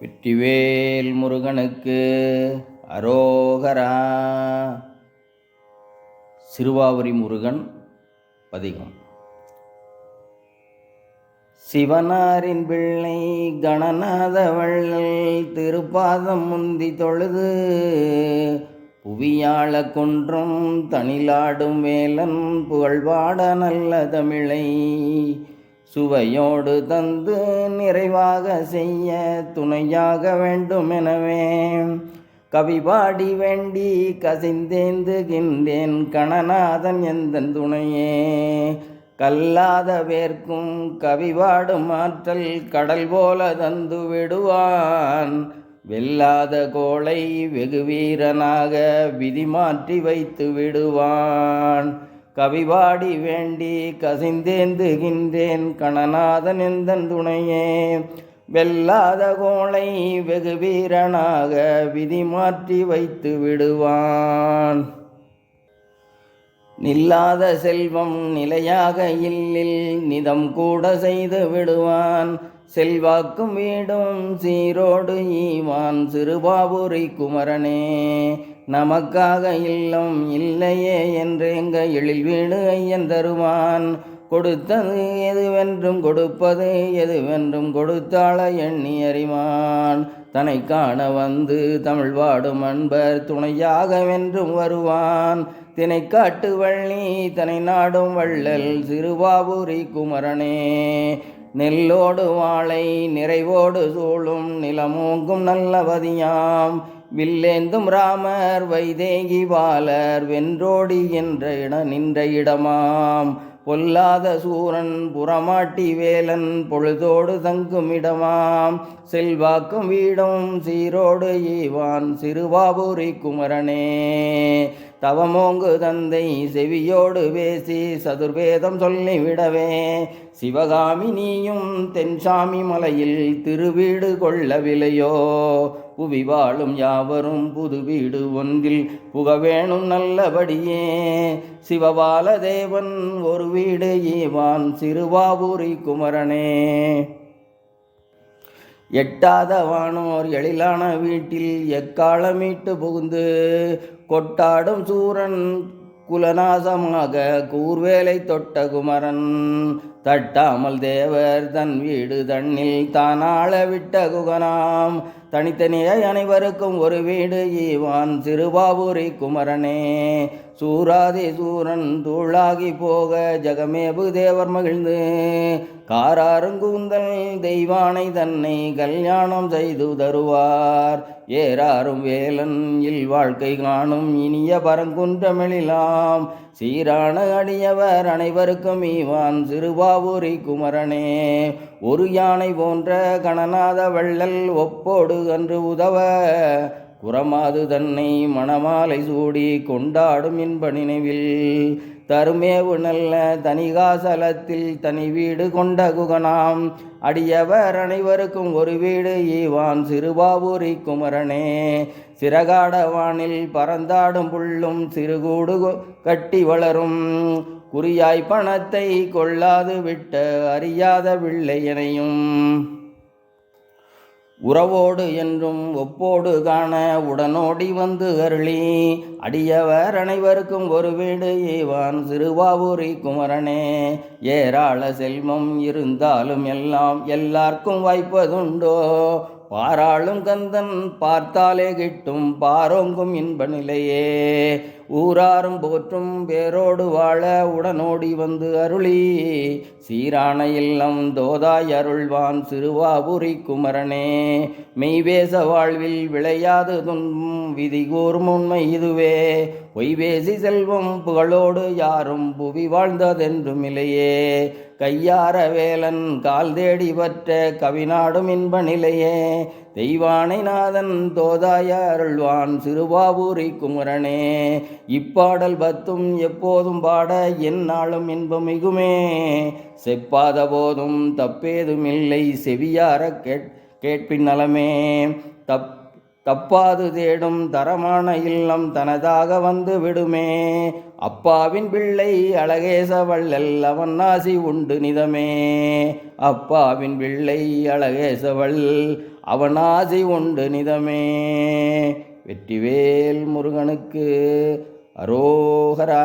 வெற்றிவேல் முருகனுக்கு அரோகரா. சிறுவாவரி முருகன் பதிகம். சிவனாரின் பிள்ளை கணநாதவள் திருப்பாதம் முந்தி தொழுது புவியாள கொன்றும் தனிலாடும் வேலன் புகழ்வாட நல்ல தமிழை. சுவையோடு தந்து நிறைவாக செய்ய துணையாக வேண்டுமெனவே. கவிபாடி வேண்டி கசிந்தேந்துகின்றேன் கணநாதன் எந்தன் துணையே. கல்லாத வேர்க்கும் கவிபாடும் ஆற்றல் கடல் போல தந்து விடுவான். வெல்லாத கோளை வெகு வீரனாக விதி மாற்றி வைத்து விடுவான். கவிபாடி வேண்டி கசிந்தேந்துகின்றேன் கணநாதன் எந்தன் துணையே? வெல்லாத கோளை வெகு வீரனாக விதி மாற்றி வைத்து விடுவான். நில்லாத செல்வம் நிலையாக இல்லில் நிதம் கூட செய்து விடுவான். செல்வாக்கும் வீடும் சீரோடு ஈவான் சிறுபாபுரி குமரனே. நமக்காக இல்லம் இல்லையே என்று எங்க எழில் வீடு ஐயன் தருவான். கொடுத்தது எதுவென்றும் கொடுப்பது எதுவென்றும் கொடுத்தாள எண்ணி அறிவான். தன்னை காண வந்து தமிழ் வாடும் அன்பர் துணையாக வென்றும் வருவான். தினை காட்டு வள்ளி தனை நாடும் வள்ளல் சிறுபாபுரி குமரனே. நெல்லோடு வாழை நிறைவோடு சூழும் நிலமோங்கும் நல்லவதியாம். வில்லேந்தும் ராமர் வைதேகி வாலர் வென்றோடி என்ற இட நின்ற இடமாம். பொல்லாத சூரன் புறமாட்டி வேலன் பொழுதோடு தங்கும் இடமாம். செல்வாக்கும் வீடும் சீரோடு ஈவான் சிறுவாபுரி குமரனே. தவமோங்கு தந்தை செவியோடு பேசி சதுர்வேதம் சொல்லி விடவே. சிவகாமினியும் தென்சாமி மலையில் திருவீடு கொள்ளவில்லையோ? புவி வாழும் யாவரும் புது வீடு ஒன்றில் புகவேணும் நல்லபடியே. சிவபால தேவன் ஒரு வீடு ஈவான் சிறுவாபுரி குமரனே. எட்டாத வானோர் எழிலான வீட்டில் எக்காலமீட்டு புகுந்து கொட்டாடும் சூரன் குலநாசமாக கூர்வேலை தொட்ட குமரன். தட்டாமல் தேவர் தன் வீடு தன்னில் தானாள விட்ட குகனாம். தனித்தனியாய் அனைவருக்கும் ஒரு வீடு ஈவான் சிறுபாபுரி குமரனே. சூராதி சூரன் தூளாகி போக ஜகமேபு தேவர் மகிழ்ந்து. காராருங்கூந்தல் தெய்வானை தன்னை கல்யாணம் செய்து தருவார். ஏறாரும் வேலன் இல் வாழ்க்கை காணும் இனிய பரங்குன்றமெழிலாம். சீரான அடியவர் அனைவருக்கும் ஈவான் சிறுபாவூரி குமரனே. ஒரு யானை போன்ற கணநாத வள்ளல் ஒப்போடு அன்று உதவ குரமாது தன்னை மணமாலை சூடி கொண்டாடும் இன்ப நினைவில். தருமேவு நல்ல தனிகாசலத்தில் தனி வீடு கொண்ட குகனாம். அடியவர் அனைவருக்கும் ஒரு வீடு ஈவான் சிறுபாவூரி குமரனே. சிறகாட வானில் பறந்தாடும் புல்லும் சிறுகூடு கட்டி வளரும். குறியாய் பணத்தை கொள்ளாது விட்ட அறியாத பிள்ளையனையும் உறவோடு என்றும் ஒப்போடு காண உடனோடி வந்து அருளி. அடியவர் அனைவருக்கும் ஒரு வீடு ஈவான் சிறுவாவூரி குமரனே. ஏராள செல்வம் இருந்தாலும் எல்லாம் எல்லாருக்கும் வாய்ப்பதுண்டோ? பாராளும் கந்தன் பார்த்தாலே கிட்டும் பாரோங்கும் இன்ப நிலையே ஊராரும் போற்றும் பேரோடு வாழ உடனோடி வந்து அருளி. சீரான இல்லம் தோதாய் அருள்வான் சிறுவாபுரி குமரனே. மெய்வேச வாழ்வில் விளையாது துன்பும் விதி கூறும் உண்மை இதுவே. பொய்வேசி செல்வம் புகழோடு யாரும் புவி வாழ்ந்ததென்றும் இல்லையே. கையார வேலன் கால் தேடி பற்ற கவிநாடும் இன்ப நிலையே தெய்வானை நாதன் தோதாய அருள்வான் சிறுபாபூரி குமரனே. இப்பாடல் பத்தும் எப்போதும் பாட எந்நாளும் இன்பம் மிகுமே. செப்பாத போதும் தப்பேதும் இல்லை செவியார கேட் கேட்பின் நலமே. தப் தப்பாது தேடும் தரமான இல்லம் தனதாக வந்து விடுமே. அப்பாவின் பிள்ளை அழகேசவள்ளல் அவன் ஆசி உண்டு நிதமே. அப்பாவின் பிள்ளை அழகேசவள் அவனாசி அவன் உண்டு நிதமே. வெற்றிவேல் முருகனுக்கு அரோகரா.